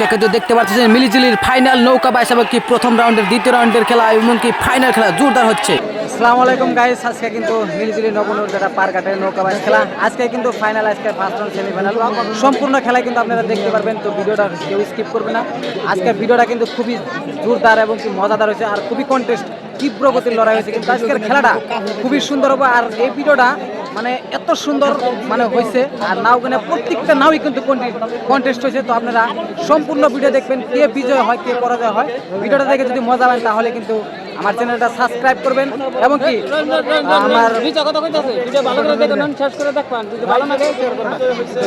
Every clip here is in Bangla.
আজকে কিন্তু দেখতে পাচ্ছেন মিলিজিলির ফাইনাল নৌকা এবং কি প্রথম রাউন্ডের দ্বিতীয় রাউন্ডের খেলা, এমনকি ফাইনাল খেলা জোরদার হচ্ছে। আসসালামু আলাইকুম গাইস আজকে কিন্তু মিলজিলি নবনুর যেটা পার কাটে নৌকা বাইশ খেলা, আজকে কিন্তু ফাইনাল আজকে ফার্স্ট রাউন্ড সেমিফাইনাল সম্পূর্ণ খেলা কিন্তু আপনারা দেখতে পারবেন, তো ভিডিওটা কেউ স্কিপ করবে না। আজকের ভিডিওটা কিন্তু খুবই জোরদার এবং কি মজাদার হয়েছে আর খুবই কন্টেস্ট তীব্র গতির লড়াই হয়েছে। কিন্তু আজকের খেলাটা খুবই সুন্দর হবে। আর এই ভিডিওটা মানে এত সুন্দর মানে হয়েছে আর নাও কিনে প্রত্যেকটা নাওই কিন্তু কন্টেস্ট হয়েছে তো আপনারা সম্পূর্ণ ভিডিও দেখবেন কে বিজয় হয়, কে পরাজয় হয়। ভিডিওটা দেখে যদি মজা পান, তাহলে কিন্তু আমার চ্যানেলটা সাবস্ক্রাইব করবেন। এবং কি, আমার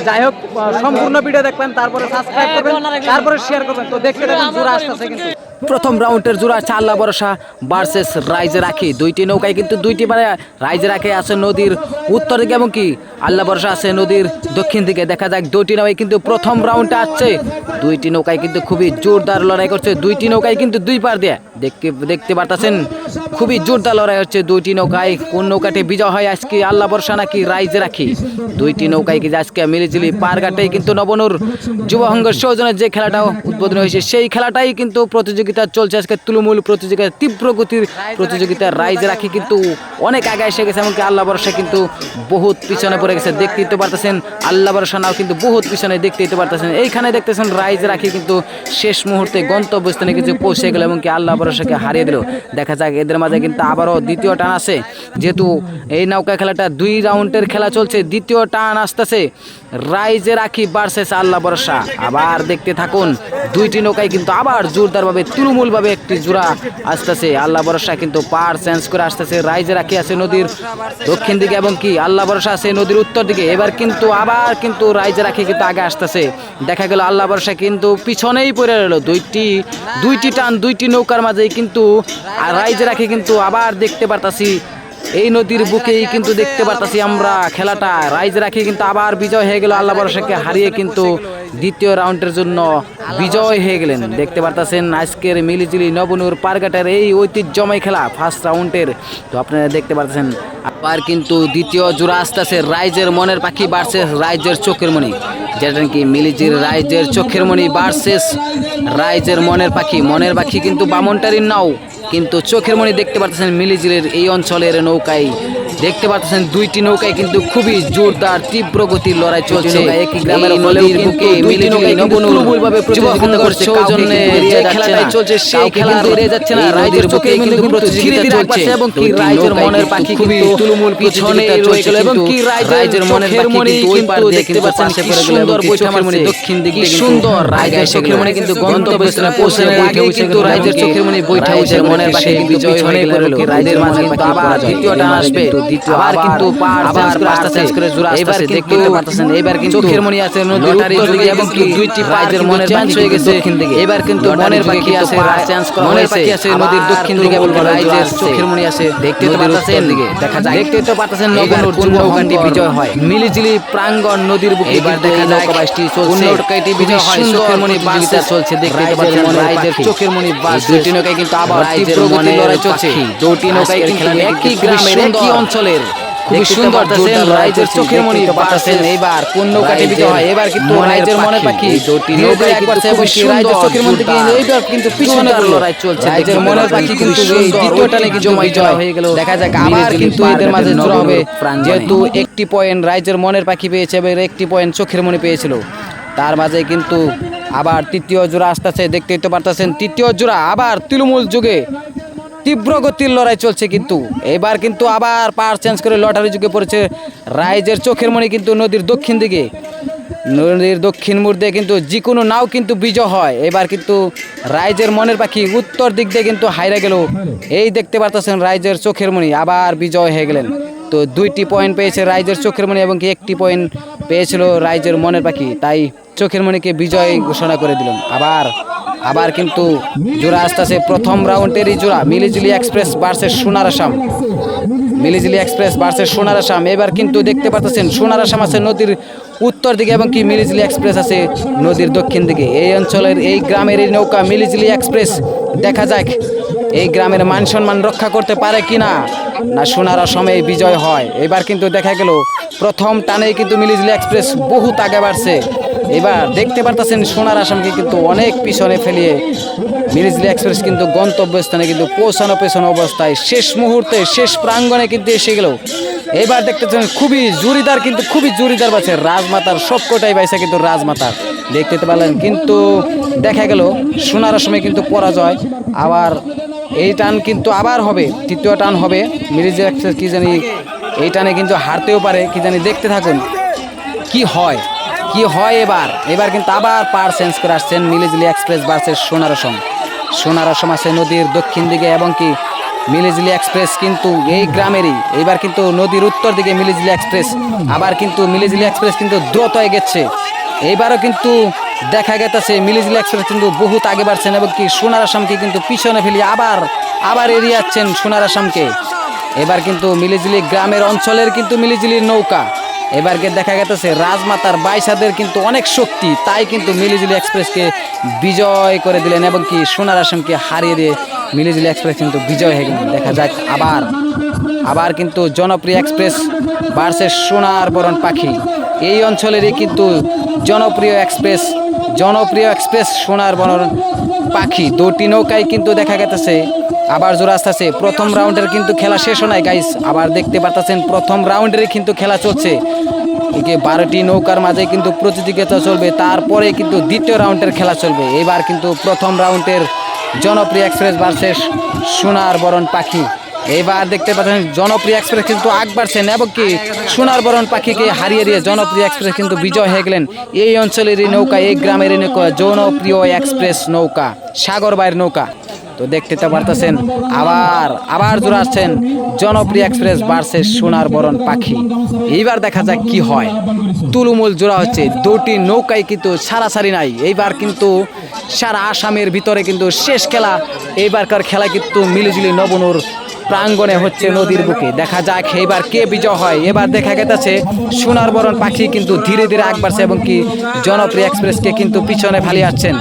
যাই হোক সম্পূর্ণ ভিডিও দেখবেন, তারপরে সাবস্ক্রাইব করবেন, তারপরে শেয়ার করবেন। তো দেখতে দেখুন জোড়া আসতেছে কিন্তু। প্রথম রাউন্ডের জোড়া আছে ভরসা ভার্সেস রাইজে রাখি দুইটি নৌকায় কিন্তু দুইটি মানে রাইজে রাখে আছে নদীর উত্তর দিকে এবং কি? আল্লাহ ভরসা আছে নদীর দক্ষিণ দিকে। দেখা যাক দুইটি নৌকায় কিন্তু প্রথম রাউন্ডটা আসছে। দুইটি নৌকায় কিন্তু খুবই জোরদার লড়াই করছে। দুইটি নৌকায় কিন্তু দুই পার দিয়ে দেখতে দেখতে পারতেছেন, খুবই জোরদার লড়াই হচ্ছে দুইটি নৌকায়। কোন নৌকাটি বিজয় হয় আজকে আল্লাহ বর্ষা নাকি রাইজে রাখি? দুইটি নৌকায় কিন্তু আজকে মিলিঝিলি পার ঘাটেই কিন্তু নবনুর যুবসংঘ সৌজনের যে খেলাটা উদ্বোধন হয়েছে, সেই খেলাটাই কিন্তু প্রতিযোগিতা চলছে আজকে তুলমূল প্রতিযোগিতা তীব্র গতির প্রতিযোগিতা রাইজে রাখি কিন্তু অনেক আগে এসে গেছে। এমনকি আল্লাহ বর্ষা কিন্তু বহুত পিছনে পড়ে গেছে দেখতেই তো পারতেছেন, আল্লাহ ভরসা কিন্তু বহুত পিছনে দেখতেই তো পারতেছেন। এইখানে দেখতেছেন রাইজ রাখি কিন্তু শেষ মুহূর্তে গন্তব্যস্থানে কিছু পৌঁছে গেল এবং কি আল্লাহ ভরসাকে হারিয়ে দিল। দেখা যাক, এদের মাঝে কিন্তু আবারও দ্বিতীয় টান আছে। যেহেতু এই নৌকা খেলাটা দুই রাউন্ডের খেলা চলছে, দ্বিতীয় টান আসতেছে। রাইজে রাখি ভার্সেস আল্লাহ ভরসা। আবার দেখতে থাকুন, দুইটি নৌকায় কিন্তু আবার জোরদারভাবে, তুলমূলভাবে একটি জোড়া আসতেছে। আল্লাহ ভরসা কিন্তু পার চেঞ্জ করে আসতেছে, রাইজে রাখি আছে নদীর দক্ষিণ দিকে এবং কি? আল্লাহ ভরসা আছে নদীর উত্তর দিকে। এবার কিন্তু, আবার কিন্তু রাইজে রাখি কিন্তু আগে আসতেছে। দেখা গেল আল্লাহ ভরসা কিন্তু পিছনেই পড়ে রইল। দুইটি দুইটি টান, দুইটি নৌকার মাঝেই কিন্তু রাইজে রাখি কিন্তু আবার দেখতে পারতাছি এই নদীর বুকেই কিন্তু দেখতে পারতাছি আমরা খেলাটা। রাইজ রাখি কিন্তু আবার বিজয় হয়ে গেল আল্লাহ ভরসাকে হারিয়ে কিন্তু দ্বিতীয় রাউন্ডের জন্য বিজয় হয়ে গেলেন। দেখতে পারতাছেন আজকের মিলিজিলি নবনুর পারঘাটের এই ঐতিহ্যময় খেলা ফার্স্ট রাউন্ডের তো আপনারা দেখতে পারতেছেন আবার কিন্তু দ্বিতীয় জোড়া আসতেছে রাইজের মনের পাখি বাড়ছে রাইজের চোখের মণি। যেটা নাকি মিলিজির রাইজের চোখের মণি বার্সেস রাইজের মনের পাখি মনের পাখি কিন্তু বামনটারির নাও। কিন্তু চোখের মনে দেখতে পাচ্ছেন মিলিজিলের এই অঞ্চলের নৌকায়। দেখতে পাচ্ছেন দুইটি নৌকায় কিন্তু খুবই জোরদার তীব্র গতির লড়াই চলছে। একই গ্রামের নদীর বুকে নবনুরভাবে প্রতিযোগিতা করছে। সৌজন্যে যে খেলাটাই চলছে সেই খেলা যাচ্ছে না। রাইজের বুকে কিন্তু প্রতিযোগিতা চলছে। এবং কি রাইজের মনের পাখি খুবই তুলমূল পিছনে রয়েছে এবং কি রাইজের মনের পাখি কিন্তু ওই পার দিয়ে কিন্তু পাশে পড়ে গেল সুন্দর বৈঠা মারছে দক্ষিণ দিকে সুন্দর রাইজের চোখের মনে কিন্তু গন্তব্যস্থানে পৌঁছে কিন্তু রাইজের চোখের মনে বৈঠা হয়েছে মনের পাখি বিজয় হয়ে গেল রাইজের মাঝে কিন্তু আবার দ্বিতীয়টা আসবে আবার কিন্তু আবার পার চেঞ্জ করে জোড়া এবার দেখতে পারতেছেন এবার কিন্তু চোখের মনি আছে নদীর উত্তর এবং দুইটি রাইজের মনের চেঞ্জ হয়ে গেছে। দক্ষিণ দিকে। এবার কিন্তু মনের পাখি আছে চেঞ্জ করা মনের পাখি আছে নদীর দক্ষিণ দিকে বলব রাইজের চোখের মনি আছে দেখতে তো পারতেছেন দিকে দেখা যায় দেখতে তো পারতেছেন নগনুর কোন নৌকাটি বিজয় হয়? মিলিজিলি প্রাঙ্গণ নদীর বুকে এবার দেখা যায় নৌকাবাসটি চলছে। নৌকাটি বিজয় হয়? চোখের মনি চলছে দেখতে তো পারতেছেন রাইজের চোখের মনি বাস দুইটি নৌকায় কিন্তু আবার লড়াই চলছে। দুটি নৌকায় কিন্তু একই গ্রামের একই অঞ্চলের খুবই সুন্দর রাইজের চোখের মনি এইবার কোন বিজয় হয় এবার কিন্তু রাইজের মনে পাখি। নৌকা একবার রাইজের চোখের মধ্যে কিন্তু এইবার কিন্তু পিছনে লড়াই চলছে রাইজের মনের পাখি কিন্তু এই দ্বিতীয়টা নাকি জয় হয়ে গেল। দেখা যাক আবার কিন্তু এদের মাঝে জোড়া হবে যেহেতু একটি পয়েন্ট রাইজের মনের পাখি পেয়েছে এবার একটি পয়েন্ট চোখের মনি পেয়েছিল। তার মাঝে কিন্তু আবার তৃতীয় জোড়া আসতেছে দেখতেই তো পারতেছেন তৃতীয় জোড়া আবার তৃণমূল যুগে তীব্র গতির লড়াই চলছে কিন্তু। এবার কিন্তু আবার পার চেঞ্জ করে লটারি যুগে পড়েছে রাইজের চোখের মণি কিন্তু নদীর দক্ষিণ দিকে। নদীর দক্ষিণ মুর্দে কিন্তু যে কোনো নাও কিন্তু বিজয় হয়। এবার কিন্তু রাইজের মনের পাখি উত্তর দিক দিয়ে কিন্তু হাইরা গেল। এই দেখতে পারতেছেন রাইজের চোখের মণি আবার বিজয় হয়ে গেলেন। তো দুইটি পয়েন্ট পেয়েছে রাইজের চোখের মণি এবং একটি পয়েন্ট পেয়েছিল রাইজের মনের পাখি। তাই চোখের মণিকে বিজয় ঘোষণা করে দিলেন। আবার আবার কিন্তু জোড়া আসতেছে প্রথম রাউন্ডেরই জোড়া, মিলিজুলি এক্সপ্রেস ভার্সেস সোনার আসাম। মিলিজুলি এক্সপ্রেস ভার্সেস সোনার আসাম। এবার কিন্তু দেখতে পাচ্ছেন সোনার আসাম আছে নদীর উত্তর দিকে এবং কি মিলিজুলি এক্সপ্রেস আছে নদীর দক্ষিণ দিকে। এই অঞ্চলের এই গ্রামের এই নৌকা মিলিজুলি এক্সপ্রেস দেখা যাক এই গ্রামের মান সম্মান রক্ষা করতে পারে কিনা, না সোনার আসামে বিজয় হয়। এবার কিন্তু দেখা গেল, প্রথম টানেই কিন্তু মিলিজুলি এক্সপ্রেস বহুত আগে বাড়ছে। এবার দেখতে পারতেছেন সোনার আসামকে কিন্তু অনেক পিছনে ফেলিয়ে মিরিজলি এক্সপ্রেস কিন্তু গন্তব্যস্থানে কিন্তু পৌঁছানো পেছানো অবস্থায় শেষ মুহূর্তে, শেষ প্রাঙ্গণে কিন্তু এসে গেল। এবার দেখতেছেন খুবই জুরিদার কিন্তু, খুবই জুরিদার পাচ্ছে রাজমাতার, সবকটাই পাইছে কিন্তু রাজমাতার দেখতে পারলেন, কিন্তু দেখা গেল, সোনার আসামে কিন্তু পরাজয়। আবার এই টান কিন্তু আবার হবে, তৃতীয় টান হবে। মিরিজলি এক্সপ্রেস কি জানি, এই টানে কিন্তু হারতেও পারে, কি জানি দেখতে থাকুন, কি হয়। কি হয় এবার? এবার কিন্তু আবার পার চেঞ্জ করে আসছেন মিলিজলি এক্সপ্রেস ভার্সেস সোনারসম সোনারসম আছে নদীর দক্ষিণ দিকে এবং কি মিলিজলি এক্সপ্রেস কিন্তু এই গ্রামেরই। এইবার কিন্তু নদীর উত্তর দিকে মিলিজলি এক্সপ্রেস, আবার কিন্তু মিলিজলি এক্সপ্রেস কিন্তু দ্রুত এগেছে এইবারও কিন্তু দেখা গেছে মিলিজলি এক্সপ্রেস কিন্তু বহুত আগে বাড়ছেন এবং কি সোনার আসামকে কিন্তু পিছনে ফেলি আবার আবার এড়িয়ে যাচ্ছেন সোনার আসামকে এবার কিন্তু মিলিজলি গ্রামের অঞ্চলের কিন্তু মিলিজলির নৌকা। এবারকে দেখা গেতেছে, রাজমাতার বাইসাদের কিন্তু অনেক শক্তি, তাই কিন্তু মিলিজুলি এক্সপ্রেসকে বিজয় করে দিলেন এবং কি সোনার আসামকে হারিয়ে দিয়ে মিলিজুলি এক্সপ্রেস কিন্তু বিজয় হয়ে গেলেন। দেখা যাক আবার আবার কিন্তু জনপ্রিয় এক্সপ্রেস ভার্সেস সোনার বরণ পাখি। এই অঞ্চলেরই কিন্তু জনপ্রিয় এক্সপ্রেস জনপ্রিয় এক্সপ্রেস সোনার বরণ পাখি। দুটি নৌকায় কিন্তু দেখা গেছে আবার জোড়া আসতেছে। প্রথম রাউন্ডের কিন্তু খেলা শেষ হয় গাইস আবার দেখতে পারতেছেন, প্রথম রাউন্ডের কিন্তু খেলা চলছে। একে বারোটি নৌকার মাঝে কিন্তু প্রতিযোগিতা চলবে, তারপরে কিন্তু দ্বিতীয় রাউন্ডের খেলা চলবে। এবার কিন্তু প্রথম রাউন্ডের জনপ্রিয় এক্সপ্রেস ভার্সেস সোনার বরণ পাখি। এবার দেখতে পাচ্ছেন, জনপ্রিয় এক্সপ্রেস কিন্তু আগ বাড়ছেন, এবং কি সোনার বরণ পাখিকে হারিয়ে দিয়ে জনপ্রিয় এক্সপ্রেস কিন্তু বিজয় হয়ে গেলেন। এই অঞ্চলেরই নৌকা, এই গ্রামেরই নৌকা, জনপ্রিয় এক্সপ্রেস নৌকা, সাগর বাইরের নৌকা। তো দেখতে তো পারতেছেন, আবার আবার জোড়া আসছেন জনপ্রিয় এক্সপ্রেস ভার্সেস সোনার বরণ পাখি। এইবার দেখা যাক কি হয়। তুলুমুল জোড়া হচ্ছে, দুটি নৌকায় কিন্তু সারাসারি নাই। এইবার কিন্তু সারা আসামের ভিতরে কিন্তু শেষ খেলা। এইবারকার খেলা কিন্তু মিলিজুলি নবনুর প্রাঙ্গণে হচ্ছে নদীর বুকে। দেখা যাক এবার কে বিজয় হয়। এবার দেখা গেছে সোনার বরণ পাখি কিন্তু ধীরে ধীরে আগ বাড়ছে এবং কি জনপ্রিয় এক্সপ্রেসকে কিন্তু পিছনে ফালিয়ে আসছেন।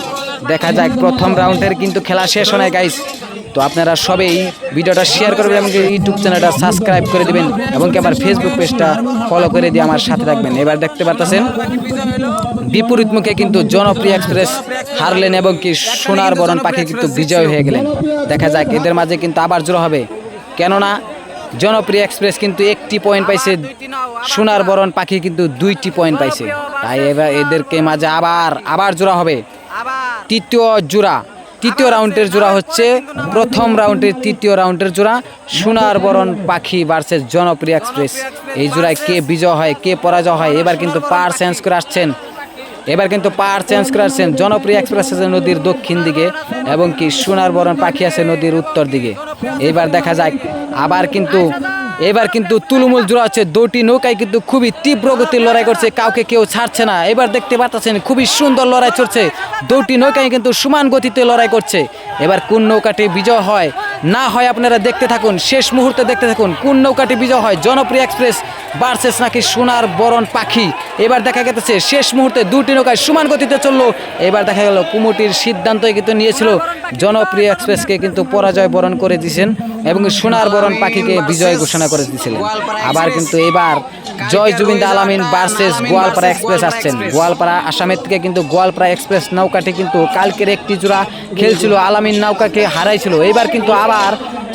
দেখা যাক, প্রথম রাউন্ডের কিন্তু খেলা শেষ হয় গাইস তো আপনারা সবেই ভিডিওটা শেয়ার করবেন এবং ইউটিউব চ্যানেলটা সাবস্ক্রাইব করে দিবেন এবং কি আমার ফেসবুক পেজটা ফলো করে দিয়ে আমার সাথে থাকবেন। এবার দেখতে পাচ্ছেন বিপরীত মুখে কিন্তু জনপ্রিয় এক্সপ্রেস হারলেন এবং কি সোনার বরণ পাখি কিন্তু বিজয় হয়ে গেলেন। দেখা যাক, এদের মাঝে কিন্তু আবার জোড়া হবে। কেননা, জনপ্রিয় এক্সপ্রেস কিন্তু একটি পয়েন্ট পাইছে, সোনার বরণ পাখি কিন্তু দুইটি পয়েন্ট পাইছে। তাই এবার এদেরকে মাঝে আবার আবার জোড়া হবে। তৃতীয় জোড়া। তৃতীয় রাউন্ডের জোড়া হচ্ছে প্রথম রাউন্ডের তৃতীয় রাউন্ডের জোড়া সোনার বরণ পাখি ভার্সেস জনপ্রিয় এক্সপ্রেস এই জোড়ায় কে বিজয় হয়, কে পরাজয় হয়, এবার কিন্তু পার চেঞ্জ করে আসছেন। এবার কিন্তু পার চেঞ্জ করে আসছেন জনপ্রিয় এক্সপ্রেস আছে নদীর দক্ষিণ দিকে এবং কি সোনার বরণ পাখি আছে নদীর উত্তর দিকে। এবার দেখা যায় আবার কিন্তু এবার কিন্তু তুলমুল জোড়া হচ্ছে দুটি নৌকায় কিন্তু খুবই তীব্র গতির লড়াই করছে, কাউকে কেউ ছাড়ছে না। এবার দেখতে পাচ্ছেন খুবই সুন্দর লড়াই চলছে। দুটি নৌকায় কিন্তু সমান গতিতে লড়াই করছে। এবার কোন নৌকাটি বিজয় হয় না হয় আপনারা দেখতে থাকুন। শেষ মুহূর্তে দেখতে থাকুন কোন নৌকাটি বিজয় হয়। জনপ্রিয় এক্সপ্রেস ভার্সেস নাকি সোনার বরণ পাখি? এবার দেখা গেছে শেষ মুহূর্তে দুটি নৌকায় সমান গতিতে চলল। এবার দেখা গেল, কুমুটির সিদ্ধান্ত কিন্তু নিয়েছিল। জনপ্রিয় এক্সপ্রেসকে কিন্তু পরাজয় বরণ করে দিয়েছেন এবং সোনার বরণ পাখিকে বিজয় ঘোষণা করে দিয়েছিলেন। আবার কিন্তু এবার জয় জুবিন্দা আলামিন ভার্সেস গোয়ালপাড়া এক্সপ্রেস আসছেন। গোয়ালপাড়া আসামের থেকে কিন্তু গোয়ালপাড়া এক্সপ্রেস নৌকাটি কিন্তু কালকের একটি জোড়া খেলছিল, আলামিন নৌকাকে হারাইছিল। এবার কিন্তু আবার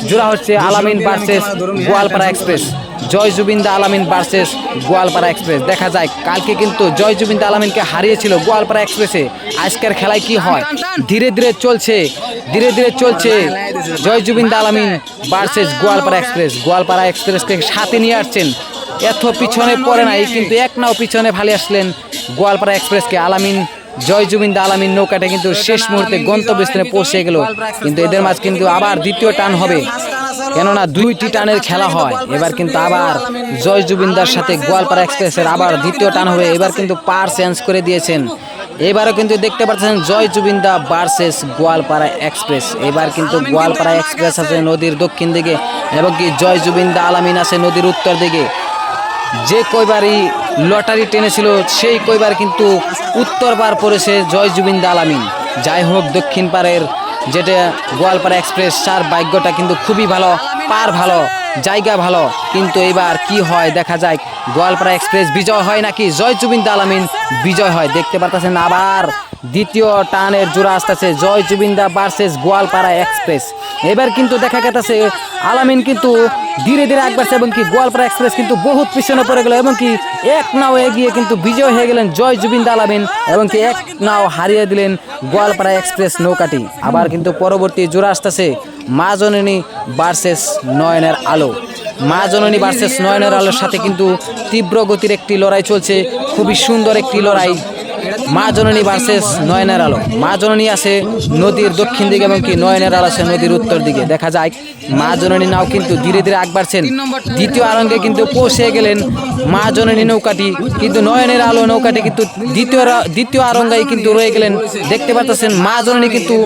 জোড়া হচ্ছে আলামিন ভার্সেস গোয়ালপাড়া এক্সপ্রেস। জয় জুবিন্দা আলামিন ভার্সেস গোয়ালপাড়া এক্সপ্রেস দেখা যায়, কালকে কিন্তু জয় জুবিন্দা আলামিনকে হারিয়েছিল গোয়ালপাড়া এক্সপ্রেসে আজকের খেলায় কি হয়? ধীরে ধীরে চলছে, ধীরে ধীরে চলছে জয় জুবিন্দা আলামিন ভার্সেস গোয়ালপাড়া এক্সপ্রেস গোয়ালপাড়া এক্সপ্রেসকে সাথে নিয়ে আসছেন। এত পিছনে পড়ে নাই, কিন্তু এক নাও পিছনে ভালে আসলেন গোয়ালপাড়া এক্সপ্রেসকে আলামিন, জয় জুবিন্দা আলামিন নৌকাটা কিন্তু শেষ মুহূর্তে গন্তব্যস্থানে পৌঁছে গেল। কিন্তু এদের মাঝ কিন্তু আবার দ্বিতীয় টান হবে। কেননা দুইটি টানের খেলা হয়। এবার কিন্তু আবার জয় জুবিন্দার সাথে গোয়ালপাড়া এক্সপ্রেসের আবার দ্বিতীয় টান হবে এবার কিন্তু পার চেঞ্জ করে দিয়েছেন। এবারও কিন্তু দেখতে পাচ্ছেন জয় জুবিন্দা ভার্সেস গোয়ালপাড়া এক্সপ্রেস এবার কিন্তু গোয়ালপাড়া এক্সপ্রেস আছে। নদীর দক্ষিণ দিকে এবং কি জয় জুবিন্দা আলামিন আছে নদীর উত্তর দিকে। যে কয়বারই লটারি টেনেছিল সেই কয়বার কিন্তু উত্তর পার পড়েছে জয় জুবিন্দা আলামিন। যাই হোক দক্ষিণ পাড়ের যেটা গোয়ালপাড়া এক্সপ্রেস চার ভাগ্যটা কিন্তু খুবই ভালো, পার ভালো, জায়গা ভালো। কিন্তু এবার কি হয় দেখা যায় গোয়ালপাড়া এক্সপ্রেস বিজয় হয় নাকি? জয় জুবিন দালামিন বিজয় হয়। দেখতে পারতেছেন আবার দ্বিতীয় টানের জোড়া আসতেছে জয় জুবিন্দা ভার্সেস গোয়ালপাড়া এক্সপ্রেস এবার কিন্তু দেখা গেছে আলামিন কিন্তু ধীরে ধীরে আগ বাড়ছে এবং কি গোয়ালপাড়া এক্সপ্রেস কিন্তু বহুত পিছনে পড়ে গেল এবং কি এক নাও এগিয়ে কিন্তু বিজয় হয়ে গেলেন জয় জুবিন্দা আলামিন এবং কি এক নাও হারিয়ে দিলেন গোয়ালপাড়া এক্সপ্রেস নৌকাটি। আবার কিন্তু পরবর্তী জোড়া আসতেছে মা জননী ভার্সেস নয়নের আলো। মা জননী ভার্সেস নয়নের আলোর সাথে কিন্তু তীব্র গতির একটি লড়াই চলছে, খুবই সুন্দর একটি লড়াই। মা জননী ভার্সেস নয়নের আলো। মা জননী আছে নদীর দক্ষিণ দিকে এবং কি নয়নের আলো আছে নদীর উত্তর দিকে। দেখা যায় মা জননী নাও কিন্তু ধীরে ধীরে আগ বাড়ছেন। দ্বিতীয় আরঙ্গে কিন্তু পৌঁছে গেলেন মা জননী নৌকাটি। কিন্তু নয়নের আলো নৌকাটি কিন্তু দ্বিতীয় দ্বিতীয় আরঙ্গায় কিন্তু রয়ে গেলেন। দেখতে পাচ্ছেন মা জননী কিন্তু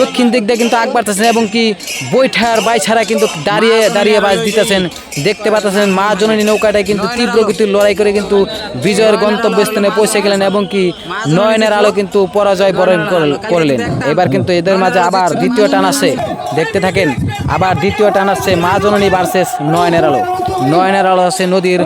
দক্ষিণ দিক দিয়ে কিন্তু আগ বাড়তেছেন এবং কি বৈঠার বাই ছাড়া কিন্তু দাঁড়িয়ে দাঁড়িয়ে বাজ দিতেছেন। দেখতে পাচ্ছেন মা জননী নৌকাটায় কিন্তু তীব্র গতির লড়াই করে কিন্তু বিজয়ের গন্তব্যস্থানে পৌঁছে গেলেন এবং কি নয়নের আলো কিন্তু পরাজয় বরণ করল- করলেন। এবার কিন্তু এদের মাঝে আবার দ্বিতীয় টান আসে। দেখতে থাকেন আবার দ্বিতীয় টান আসছে মা জননী ভার্সেস নয়নের আলো। নয়নের আলো আছে নদীর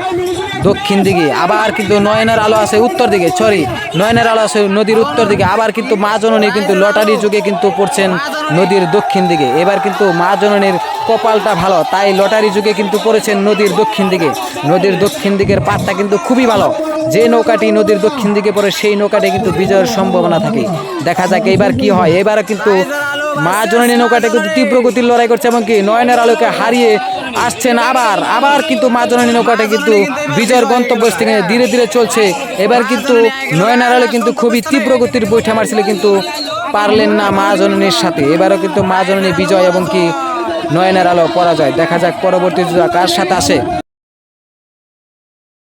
দক্ষিণ দিকে আবার কিন্তু নয়নের আলো আছে উত্তর দিকে সরি নয়নের আলো আছে নদীর উত্তর দিকে আবার কিন্তু মা জননী কিন্তু লটারি যুগে কিন্তু পড়ছেন নদীর দক্ষিণ দিকে। এবার কিন্তু মা জননীর কপালটা ভালো তাই লটারি যুগে কিন্তু পড়েছেন নদীর দক্ষিণ দিকে। নদীর দক্ষিণ দিকের পাটটা কিন্তু খুবই ভালো। যে নৌকাটি নদীর দক্ষিণ দিকে পড়ে, সেই নৌকাটি কিন্তু বিজয়ের সম্ভাবনা থাকে। দেখা যাক এবার কি হয়। এবার কিন্তু মা জননী নৌকাটা কিন্তু তীব্র গতির লড়াই করছে এবং কি নয়নের আলোকে হারিয়ে আসছেন আবার। আবার কিন্তু মা জননী নৌকাটা কিন্তু বিজয়ের গন্তব্য থেকে ধীরে ধীরে চলছে। এবার কিন্তু নয়নের আলো কিন্তু খুবই তীব্র গতির বৈঠা মারছিল, কিন্তু পারলেন না মা জননীর সাথে। এবারও কিন্তু মা জননী বিজয় এবং কি নয়নের আলো পরাজয়। দেখা যাক পরবর্তী কার সাথে আসে।